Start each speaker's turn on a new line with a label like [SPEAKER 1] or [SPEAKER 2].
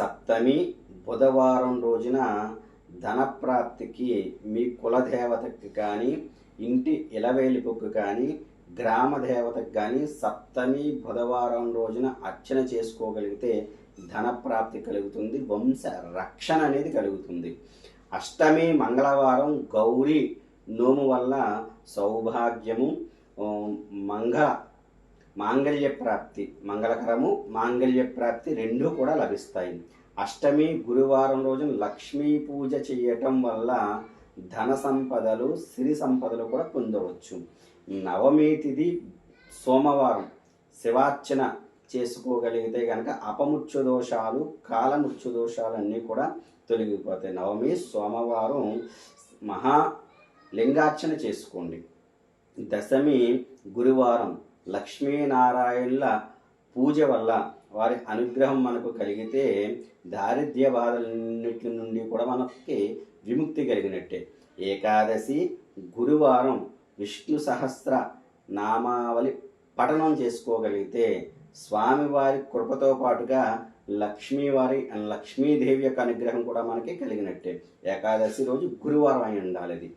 [SPEAKER 1] సప్తమి బుధవారం రోజున ధనప్రాప్తికి మీ కులదేవతకి కానీ ఇంటి ఇలవేలిపుకు కానీ గ్రామ దేవతకు కానీ సప్తమి బుధవారం రోజున అర్చన చేసుకోగలిగితే ధనప్రాప్తి కలుగుతుంది వంశ రక్షణ అనేది కలుగుతుంది. అష్టమి మంగళవారం గౌరీ నోము వల్ల సౌభాగ్యము మంగళ మాంగళ్య ప్రాప్తి మంగళకరము మాంగళ్య ప్రాప్తి రెండూ కూడా లభిస్తాయి. అష్టమి గురువారం రోజున లక్ష్మీ పూజ చేయటం వల్ల ధన సంపదలు సిరి సంపదలు కూడా పొందవచ్చు. నవమి తిథి సోమవారం శివార్చన చేసుకోగలిగితే కనుక అపముత్య దోషాలు కాలముత్య దోషాలు అన్నీ కూడా తొలగిపోతాయి. నవమి సోమవారం మహా లింగార్చన చేసుకోండి. దశమి గురువారం లక్ష్మీనారాయణుల పూజ వల్ల వారి అనుగ్రహం మనకు కలిగితే దారిద్ర్య బాధలన్నిటి నుండి కూడా మనకి విముక్తి కలిగినట్టే. ఏకాదశి గురువారం విష్ణు సహస్ర నామావళి పఠనం చేసుకోగలిగితే స్వామివారి కృపతో పాటుగా లక్ష్మీవారి లక్ష్మీదేవి యొక్క అనుగ్రహం కూడా మనకి కలిగినట్టే. ఏకాదశి రోజు గురువారం అయి ఉండాలి అది.